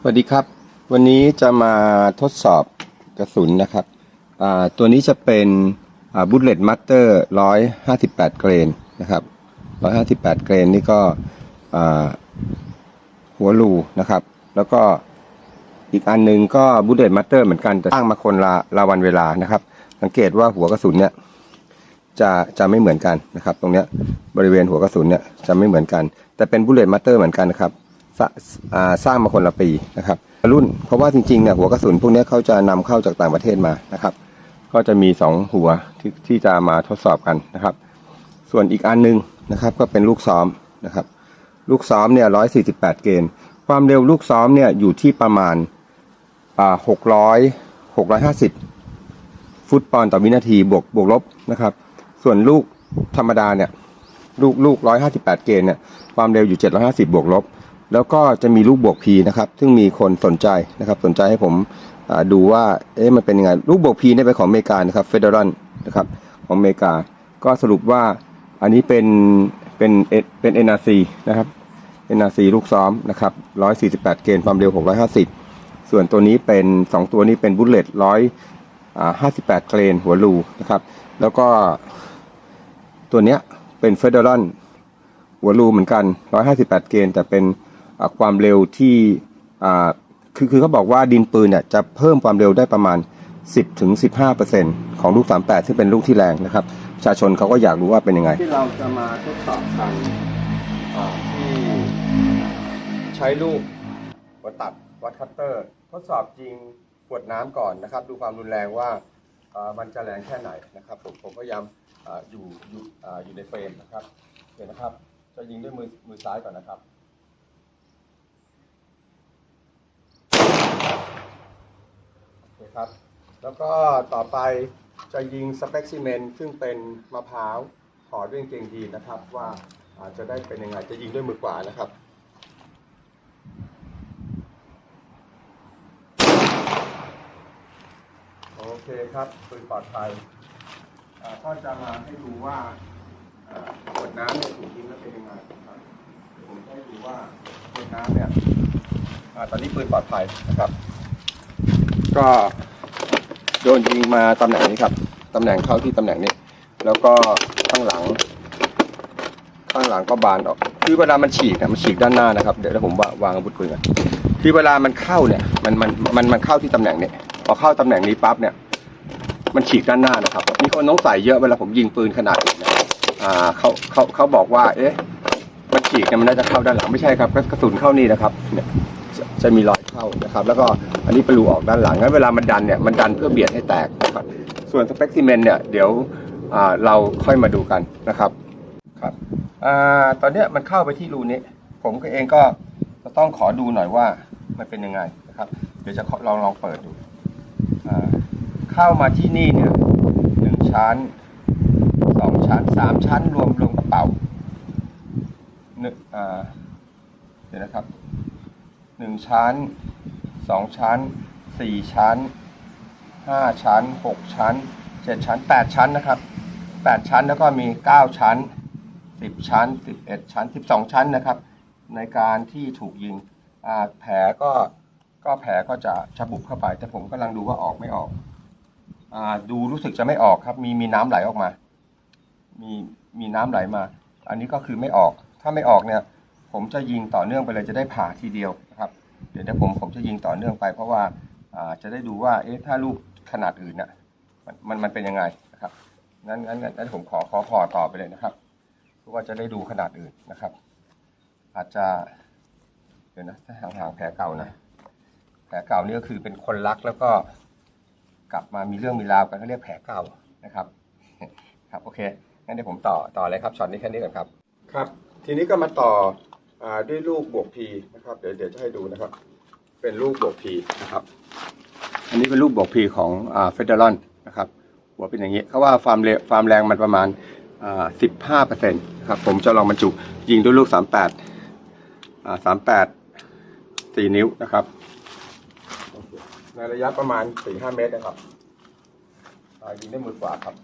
สวัสดีครับ วันนี้จะมาทดสอบกระสุนนะครับ ตัวนี้จะเป็นบุลเลตมัตเตอร์ร้อยห้าสิบแปดเกรนนะครับร้อยห้าสิบแปดเกรนนี่ก็หัวรูนะครับ แล้วก็อีกอันหนึงก็บุลเลตมัตเตอร์เหมือนกันแต่ตั้งมาคนละละวันเวลานะครับ สังเกตว่าหัวกระสุนเนี่ยจะจะไม่เหมือนกันนะครับ ตรงเนี้ยบริเวณหัวกระสุนเนี่ยจะไม่เหมือนกัน แต่เป็นบุลเลตมัตเตอร์เหมือนกันนะครับ สร้าอ่าสร้างมาคนละปีนะครับรุ่นเพราะว่าจริงๆเนี่ยหัวกระสุนพวกนี้เขาจะนำเข้าจากต่างประเทศมานะครับ ก็จะมีสองหัวที่ที่จะมาทดสอบกันนะครับ ส่วนอีกอันหนึงนะครับก็เป็นลูกซ้อมนะครับ ลูกซ้อมเนี่ยร้อยสี่สิบแปดเกณฑ์ความเร็วลูกซ้อมเนี่ยอยู่ที่ประมาณหกร้อยหกร้อยห้าสิบฟุตปอนต่อวินาทีบวกบวกลบนะครับ ส่วนลูกธรรมดาเนี่ยลูกลูกร้อยห้าสิบแปดเกณฑ์เนี่ยความเร็วอยู่เจ็ดร้อยห้าสิบบวกลบ แล้วก็จะมีลูกบวก P นะครับ ซึ่งมีคนสนใจนะครับ สนใจให้ผมดูว่า เอ๊ะ มันเป็นยังไง ลูกบวก P เนี่ยเป็นของอเมริกานะครับเฟเดอรัลนะครับ ของอเมริกา ก็สรุปว่าอันนี้เป็น เป็น เป็น NRC นะครับ NRC ลูกซ้อมนะครับ 148 เกณฑ์ความเร็ว 650 ส่วนตัวนี้เป็น 2 ตัวนี้เป็นบุลเลต158 เกรนหัวรูนะครับ แล้วก็ตัวเนี้ยเป็นเฟเดอรัลหัวรูเหมือนกัน 158 เกณฑ์แต่เป็น ความเร็วที่คือคือเขาบอกว่าดินปืนเนี่ยจะเพิ่มความเร็วได้ประมาณ 10ถึง15ของลูก 38 ซึ่งเป็นลูกที่แรงนะครับประชาชนเขาก็อยากรู้ว่าเป็นยังไง ที่เราจะมาทดสอบกันที่ใช้ลูกหัวตัดวัดคัตเตอร์ ทดสอบจริงขวดน้ำก่อนนะครับ ดูความรุนแรงว่ามันจะแรงแค่ไหนนะครับผมผมพยายามอยู่อยู่อยู่ในเฟรมนะครับเดี๋ยวนะครับ จะยิงด้วยมือมือซ้ายก่อนนะครับ โอเครับ แล้วก็ต่อไปจะยิงสเปกซิเมนซึ่งเป็นมะพร้าวหอด้วยเกงยีนนะครับ ว่าอาจจะได้เป็นยังไงจะยิงด้วยมือขวานะครับโอเคครับปืนปลอดภัยอ่าก็จะมาให้ดูว่าขวดน้ำเนี่ยถูกยิงแล้วเป็นยังไงครับผมจะให้ดูว่าขวดน้ำเนี่ยอตอนนี้ปืนปลอดภัยนะครับ ก็โดนยิงมาตำแหน่งนี้ครับตำแหน่งเข้าที่ตำแหน่งนี้ แล้วก็ข้างหลัง ข้างหลังก็บานออก คือเวลามันฉีกนี่ยมันฉีกด้านหน้านะครับ เดี๋ยวผมวาวางอาวุธปืนกันคือเวลามันเข้าเนี่ย มันมันมันมันเข้าที่ตำแหน่งนี้พอเข้าตำแหน่งนี้ปั๊บเนี่ย มันฉีกด้านหน้านะครับ มีคนน้องใส่เยอะเวลาผมยิงปืนขนาดนี้นะอ่าเขาเขาเขาบอกว่า เอ๊ะมันฉีกเนี่ยมันน่าจะเข้าด้านหลังไม่ใช่ครับกระสุนเข้านี่นะครับ เนี่ย จะมีรอยเข้านะครับ แล้วก็อันนี้เป็นรูออกด้านหลังงั้นเวลามันดันเนี่ยมันดันเพื่อเบียดให้แตกนะครับส่วนสเปกซิเมนเนี่ยเดี๋ยวเราค่อยมาดูกันนะครับครับอ่าตอนเนี้ยมันเข้าไปที่รูนี้ ผมก็เองก็จะต้องขอดูหน่อยว่ามันเป็นยังไงนะครับ เดี๋ยวจะลองลองเปิดดูเข้ามาที่นี่เนี่ยหนึ่งชั้นสองชั้นสามชั้นรวมรวมกระเป๋าหนึ่งอ่าเดี๋ยวนะครับ หนึ่งชั้นสองชั้นสี่ชั้นห้าชั้นหกชั้นเจ็ดชั้นแปดชั้นนะครับแปดชั้นแล้วก็มีเก้าชั้นสิบชั้นสิบเอ็ดชั้นสิบสองชั้นนะครับ ในการที่ถูกยิงแผลก็ก็แผลก็จะจะบุบเข้าไป แต่ผมกำลังดูว่าออกไม่ออกอดูรู้สึกจะไม่ออกครับ มีมีน้ำไหลออกมา มีมีน้ำไหลมา อันนี้ก็คือไม่ออก ถ้าไม่ออกเนี่ย ผมจะยิงต่อเนื่องไปเลยจะได้ผ่าทีเดียวนะครับ เดี๋ยวเดี๋ยวผมผมจะยิงต่อเนื่องไป เพราะว่าจะได้ดูว่าเอ๊ะถ้าลูกขนาดอื่นน่ะมันมันมันเป็นยังไงนะครับงั้นงั้นงั้นผมขอขอพอต่อไปเลยนะครับเพื่อว่าจะได้ดูขนาดอื่นนะครับ อาจจะเดี๋ยวนะถ้าห่างๆแผลเก่านะแผลเก่านี่ก็คือเป็นคนรักแล้วก็กลับมามีเรื่องมีราวกันเขาเรียกแผลเก่านะครับครับโอเคงั้นเดี๋ยวผมต่อต่อเลยครับช็อตนี้แค่นี้ก่อนครับครับ ทีนี้ก็มาต่อ ด้วยลูกบวกพีนะครับ เดี๋ยวเดี๋ยวจะให้ดูนะครับ เป็นลูกบวกพีนะครับ อันนี้เป็นลูกบวกพีของอ่าเฟเดอรอนนะครับหัวเป็นอย่างนี้เขาว่าความเร็วความแรงมันประมาณสิบห้าเปอร์เซ็นต์ครับ ผมจะลองบรรจุยิงด้วยลูกสามแปดสามแปดสี่นิ้วนะครับ ในระยะประมาณสี่ห้าเมตรนะครับอ่ายิงด้วยมือขวาครับ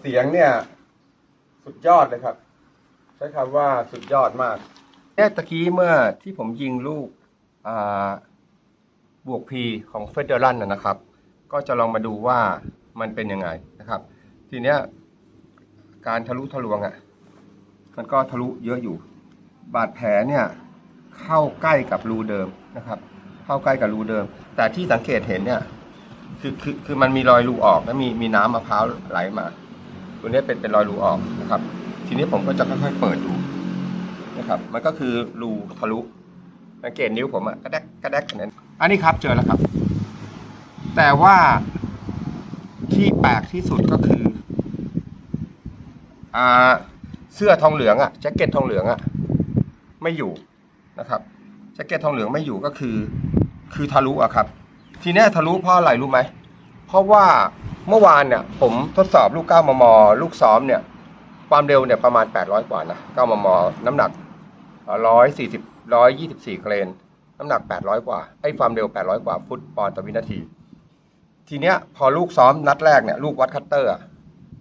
เสียงเนี่ย สุดยอดเลยครับ ใช้คำว่าสุดยอดมากเนี่ตะกี้เมื่อที่ผมยิงลูกบวกพีของเฟเดอรัลนะนะครับ ก็จะลองมาดูว่ามันเป็นยังไงนะครับ ทีเนี้ยการทะลุทะลวงอะ่ะ มันก็ทะลุเยอะอยู่ บาดแผลเนี่ย เข้าใกล้กับรูเดิมนะครับ เข้าใกล้กับรูเดิม แต่ที่สังเกตเห็นเนี่ย คือคือคือมันมีรอยรูออกแล้วมีมีน้ำมะพร้าวไหลมาตัวนี้เป็นเป็นรอยรูออกนะครับ ทีนี้ผมก็จะค่อยๆเปิดดูนะครับ มันก็คือรูทะลุสังเกตนิ้วผมอะกระแดกกระแดกขนาดนั้นอันนี้ครับเจอแล้วครับ แต่ว่าที่แปลกที่สุดก็คืออ่าเสื้อทองเหลืองอะแจ็คเก็ตทองเหลืองอะไม่อยู่นะครับแจ็คเก็ตทองเหลืองไม่อยู่ก็คือ คือทะลุอะครับ ทีเนี้ยทะลุเพราะอะไรรู้ไหม เพราะว่าเมื่อวานเนี่ยผมทดสอบลูก 9 มม ลูกซ้อมเนี่ย ความเร็วเนี่ยประมาณ 800 กว่านะ 9 มม น้ำหนัก 140 124เกรน น้ำหนัก 800 กว่า ไอ้ความเร็ว 800 กว่าฟุตปอนด์ต่อวินาที ทีเนี้ยพอลูกซ้อมนัดแรกเนี่ยลูกวัดคัตเตอร์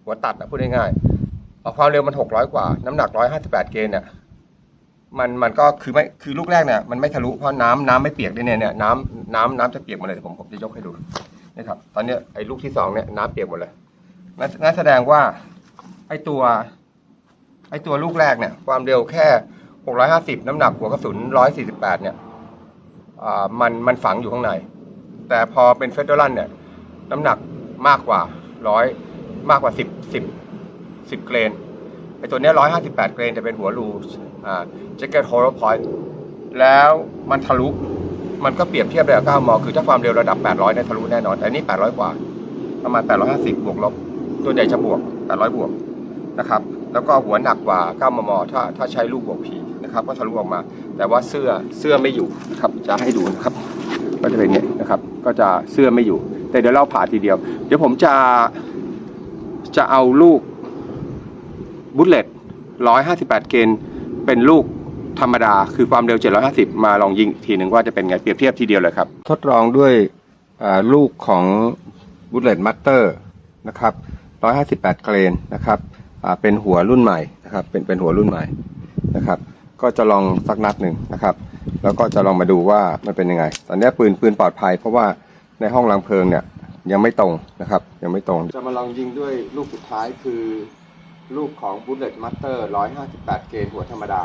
หัวตัดนะพูดง่ายๆพอความเร็วมัน 600 กว่า น้ำหนัก 158 เกรนเนี่ย มันมันก็คือไม่คือลูกแรกเนี่ยมันไม่ทะลุเพราะน้ำน้ำไม่เปียกด้วยเนี่ยเนี่ยน้ำน้ำน้ำจะเปียกหมดเลยผมผมจะยกให้ดูนะครับ ตอนนี้ไอ้ลูกที่สองเนี่ยน้ำเปียกหมดเลยนั่นแสดงว่าไอ้ตัวไอ้ตัวลูกแรกเนี่ย ความเร็วแค่ 650 น้ำหนักหัวกระสุน 148 เนี่ยอ่ามันมันฝังอยู่ข้างใน แต่พอเป็นเฟเดอรัลเนี่ย น้ำหนักมากกว่าร้อยมากกว่า 10 10 10 เกรนไอ้ตัวเนี้ย158 เกรนจะเป็นหัวรู แจ็คเก็ตโฮโลพอยต์แล้วมันทะลุ มันก็เปรียบเทียบได้กับ9มคือถ้าความเร็วระดับ 800เนี่ยทะลุแน่นอน แต่นนี้800 กว่า ประมาณ 850 บวกลบ ตัวใหญ่จะบวก 800 บวกนะครับ แล้วก็หัวหนักกว่า 9 มม ถ้าถ้าใช้ลูกบวกพีนะครับ ก็ทะลุออกมา แต่ว่าเสื้อเสื้อไม่อยู่นะครับ จะให้ดูนะครับ ก็จะเป็นอย่างนี้ยนะครับ ก็จะเสื้อไม่อยู่ แต่เดี๋ยวเราผ่าทีเดียว เดี๋ยวผมจะจะเอาลูกบุลเลต158 เกน เป็นลูกธรรมดาคือความเร็ว 750 มาลองยิงอีกทีหนึ่งว่าจะเป็นไงเปรียบเทียบทีเดียวเลยครับ ทดลองด้วยอ่าลูกของ Bullet Master นะครับ 158 เกรนนะครับอ่าเป็นหัวรุ่นใหม่นะครับ เป็นเป็นหัวรุ่นใหม่นะครับ ก็จะลองสักนัดหนึ่งนะครับ แล้วก็จะลองมาดูว่ามันเป็นยังไง ตอนนี้ปืนปืนปลอดภัย เพราะว่าในห้องรังเพลิงเนี่ยยังไม่ตรงนะครับ ยังไม่ตรง จะมาลองยิงด้วยลูกสุดท้ายคือ ลูกของ Bullet Master 158 เกนหัวธรรมดา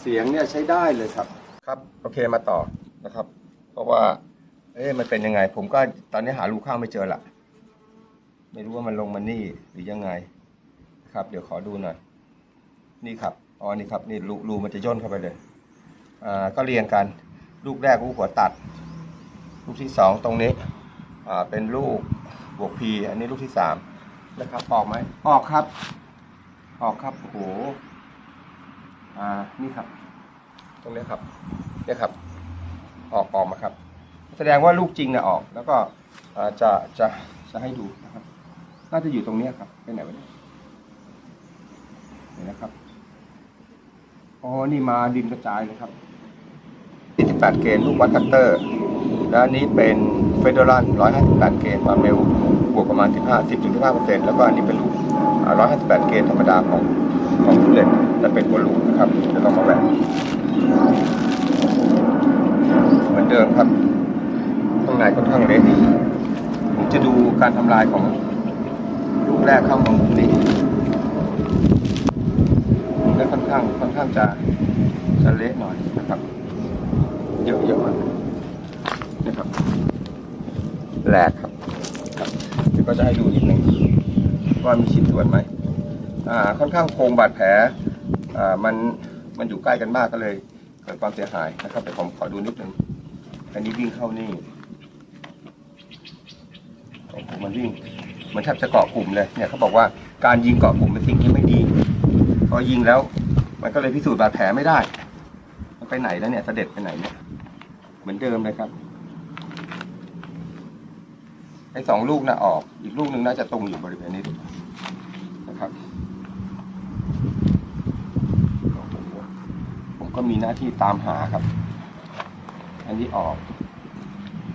เสียงเนี่ยใช้ได้เลยครับ ครับ โอเคมาต่อนะครับ เพราะว่า เอ๊ะมันเป็นยังไง ผมก็ตอนนี้หารูเข้าไม่เจอละไม่รู้ว่ามันลงมานี่หรือยังไง ครับ เดี๋ยวขอดูหน่อย นี่ครับ อ๋อ นี่ครับ นี่รูรูมันจะย่นเข้าไปเลย อ่า ก็เรียงกัน ลูกแรกลูกหัวตัด ลูกที่สองตรงนี้ อ่า เป็นลูก บวกพีอันนี้ลูกที่สามนะครับ ออกไหมออกครับ ออกครับโอ้โหอ่านี่ครับ ตรงนี้ครับเนี่ยครับ ออกออกมาครับ แสดงว่าลูกจริงเนี่ยออกแล้วก็อ่าจะจะจะให้ดูนะครับ น่าจะอยู่ตรงเนี้ยครับไปไหนวะเนี่ยเห็นนะครับอ๋อนี่มาดินกระจายเลยครับ 28 เกณฑ์ลูกวัดคัตเตอร์ แล้วอันนี้เป็น เฟเดอรัล158 เกณฑ์ความเร็วบวกประมาณ 15 10ถึง15เปอร์เซ็นต์แล้วก็อันนี้เป็นลูก158 เกณฑ์ธรรมดาของของผู้เล่นแต่เป็นหัวลูกนะครับจะต้องมาแหวกเหมือนเดิมครับข้างในค่อนข้างเล็กผมจะดูการทำลายของลูกแรกเข้ามามุมนี้และค่อนข้างค่อนข้างจะจะเละหน่อยนะครับ เยอะเยอะมากนะครับ แหลกครับครับเดี๋ยวก็จะให้ดูนิดนึงว่ามีชิ้นส่วนไหมอ่าค่อนข้างโครงบาดแผลอ่ามันมันอยู่ใกล้กันมากก็เลยเกิดความเสียหายนะครับแต่ผมขอดูนิดนึงอันนี้วิ่งเข้านี่โอ้โหมันวิ่งมันแทบจะเกาะกลุ่มเลยเนี่ยเขาบอกว่าการยิงเกาะกลุ่มเป็นสิ่งที่ไม่ดีพอยิงแล้ว มันก็เลยพิสูจน์บาดแผลไม่ได้ มันไปไหนแล้วเนี่ยเสด็จไปไหนเนี่ยเหมือนเดิมเลยครับ ไอ้สองลูกน่ะออก อีกลูกหนึ่งน่าจะตรงอยู่บริเวณนี้นะครับ ผมก็มีหน้าที่ตามหาครับ อันนี้ออก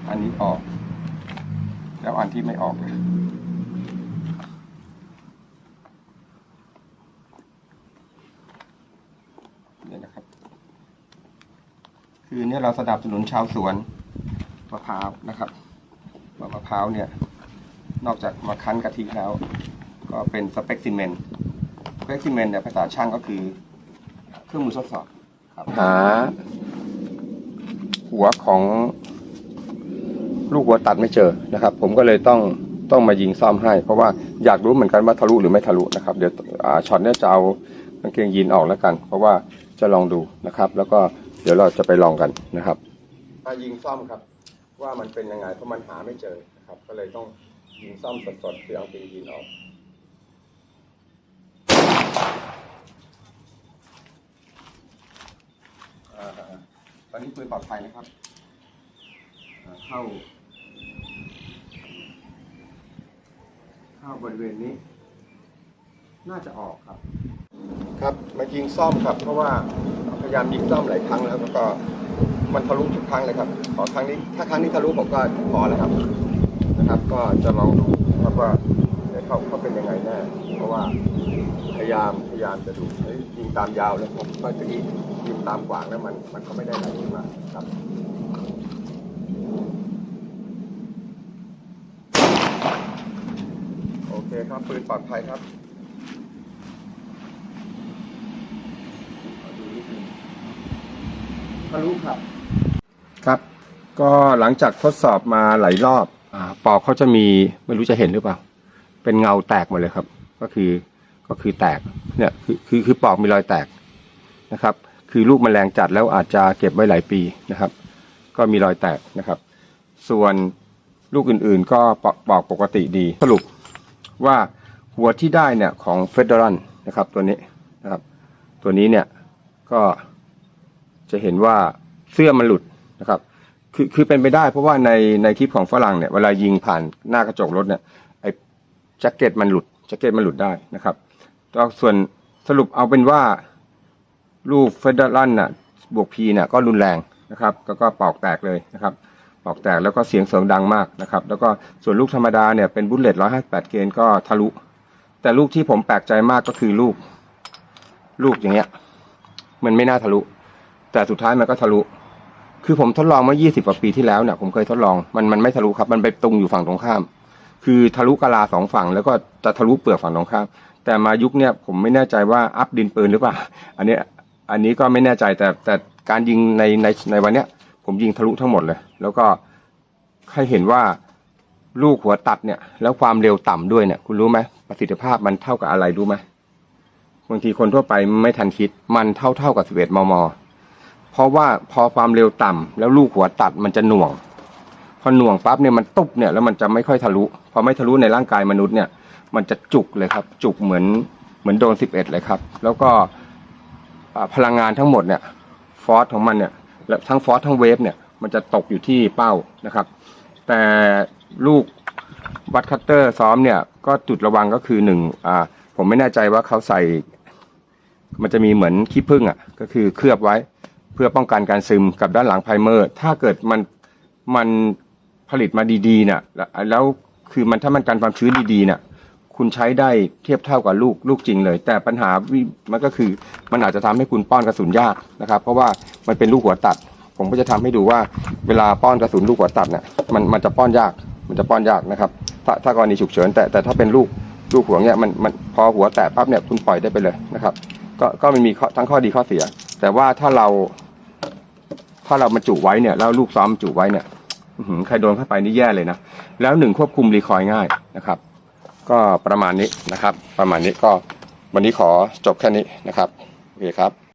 อันนี้ออก แล้วอันที่ไม่ออกเลยเนี่ยนะครับ คือเนี่ยเราสนับสนุนชาวสวนมะพร้าวนะครับ มะพร้าวเนี่ย นอกจากมาคั้นกะทิแล้ว ก็เป็นสเปกซิเมนต์สเปกซิเมนต์เนี่ยภาษาช่างก็คือ เครื่องมือทดสอบครับหา หัวของลูกหัวตัดไม่เจอนะครับ ผมก็เลยต้องต้องมายิงซ่อมให้ เพราะว่าอยากรู้เหมือนกันว่าทะลุหรือไม่ทะลุนะครับ เดี๋ยวอ่าช็อตเนี้ยจะเอากางเกงยีนออกแล้วกัน เพราะว่าจะลองดูนะครับ แล้วก็เดี๋ยวเราจะไปลองกันนะครับมายิงซ่อมครับ ว่ามันเป็นยังไงเพราะมันหาไม่เจอนะครับ ก็เลยต้องยิงซ่อมสดๆเดี๋ยวเอากางเกงยีนออกอ่าตอนนี้ปืนปลอดภัยนะครับอ่าเข้า เข้าบริเวณนี้ น่าจะออกครับ ครับมายิงซ่อมครับ เพราะว่าพยายามยิงซ่อมหลายครั้งแล้วแล้วก็ มันทะลุทุกครั้งเลยครับ ขอครั้งนี้ ถ้าครั้งนี้ทะลุผมก็พอแล้วครับ นะครับ ก็จะลองดูครับว่าเดี๋ยวเขาเขาเป็นยังไงแน่ เพราะว่าพยายามพยายามจะดูเฮ้ยยิงตามยาวแล้วผมก็จะยิงยิงตามกว่างแล้วมันมันก็ไม่ได้อะไรขึ้นมาครับโอเคครับปืนปลอดภัยครับทะลุครับ ครับ ก็หลังจากทดสอบมาหลายรอบอาปอกเขาจะมีไม่รู้จะเห็นหรือเปล่า เป็นเงาแตกหมดเลยครับ ก็คือก็คือแตกเนี่ยคือคือคือปอกมีรอยแตกนะครับ คือลูกแมลงจัดแล้วอาจจะเก็บไว้หลายปีนะครับ ก็มีรอยแตกนะครับ ส่วนลูกอื่นๆ ก็ปอกปอกปกติดีสรุปว่าหัวที่ได้เนี่ยของเฟเดอรัลนะครับตัวนี้นะครับ ตัวนี้เนี่ยก็จะเห็นว่าเสื้อมันหลุด นะครับคือคือเป็นไปได้เพราะว่าในในคลิปของฝรั่งเนี่ยเวลายิงผ่านหน้ากระจกรถเนี่ยไอ้แจ็คเก็ตมันหลุดแจ็คเก็ตมันหลุดได้นะครับก็ส่วนสรุปเอาเป็นว่าลูกเฟเดอรัลน่ะบวกพีเนี่ยก็รุนแรงนะครับก็ก็ปอกแตกเลยนะครับปอกแตกแล้วก็เสียงเสริงดังมากนะครับ แล้วก็ส่วนลูกธรรมดาเนี่ยเป็นบุลเลตร้อยห้าแปดเกนก็ทะลุ แต่ลูกที่ผมแปลกใจมากก็คือลูกลูกอย่างเงี้ย มันไม่น่าทะลุ แต่สุดท้ายมันก็ทะลุ คือผมทดลองเมื่อ 20กว่าปีที่แล้วเนี่ยผมเคยทดลองมันมันไม่ทะลุครับมันไปตรงอยู่ฝั่งตรงข้าม คือทะลุกะลาสองฝั่งแล้วก็จะทะลุเปลือกฝั่งตรงข้าม แต่มายุคเนี่ยผมไม่แน่ใจว่าอัพดินปืนหรือเปล่า อันเนี้ยอันนี้ก็ไม่แน่ใจแต่แต่การยิงในในในวันเนี้ยผมยิงทะลุทั้งหมดเลย แล้วก็ให้เห็นว่าลูกหัวตัดเนี่ย แล้วความเร็วต่ำด้วยเนี่ย คุณรู้ไหมประสิทธิภาพมันเท่ากับอะไรรู้ไหมบางทีคนทั่วไปไม่ทันคิดมันเท่าเท่ากับ 11 มม เพราะว่าพอความเร็วต่ำแล้วลูกหัวตัดมันจะหน่วง พอหน่วงปั๊บเนี่ยมันตุ๊บเนี่ยแล้วมันจะไม่ค่อยทะลุ พอไม่ทะลุในร่างกายมนุษย์เนี่ย มันจะจุกเลยครับ จุกเหมือนเหมือนโดน 11 เลยครับ แล้วก็พลังงานทั้งหมดเนี่ยฟอสของมันเนี่ยและทั้งฟอสทั้งเวฟเนี่ยมันจะตกอยู่ที่เป้านะครับ แต่ลูกวัดคัตเตอร์ซ้อมเนี่ยก็จุดระวังก็คือหนึ่งอ่าผมไม่แน่ใจว่าเขาใส่ มันจะมีเหมือนขี้ผึ้งอะก็คือเคลือบไว้ เพื่อป้องกันการซึมกับด้านหลังไพรเมอร์ ถ้าเกิดมันมันผลิตมาดีๆเนี่ยแล้วแล้วคือมันถ้ามันกันความชื้นดีๆเนี่ยคุณใช้ได้เทียบเท่ากับลูกลูกจริงเลย แต่ปัญหาวิมันก็คือมันอาจจะทำให้คุณป้อนกระสุนยากนะครับ เพราะว่ามันเป็นลูกหัวตัด ผมก็จะทำให้ดูว่าเวลาป้อนกระสุนลูกหัวตัดเนี่ยมันมันจะป้อนยากมันจะป้อนยากนะครับ ถ้าถ้ากรณีฉุกเฉินแต่แต่ถ้าเป็นลูกลูกหัวเนี่ยมันมันพอหัวแตะปั๊บเนี่ยคุณปล่อยได้ไปเลยนะครับ ก็ก็มันมีข้อทั้งข้อดีข้อเสีย แต่ว่าถ้าเรา ถ้าเรามาจุไว้เนี่ยแล้วลูกซ้อมจุไว้เนี่ยใครโดนเข้าไปนี่แย่เลยนะ แล้วหนึ่งควบคุมรีคอยล์ง่ายนะครับ ก็ประมาณนี้นะครับ ประมาณนี้ก็วันนี้ขอจบแค่นี้นะครับโอเคครับ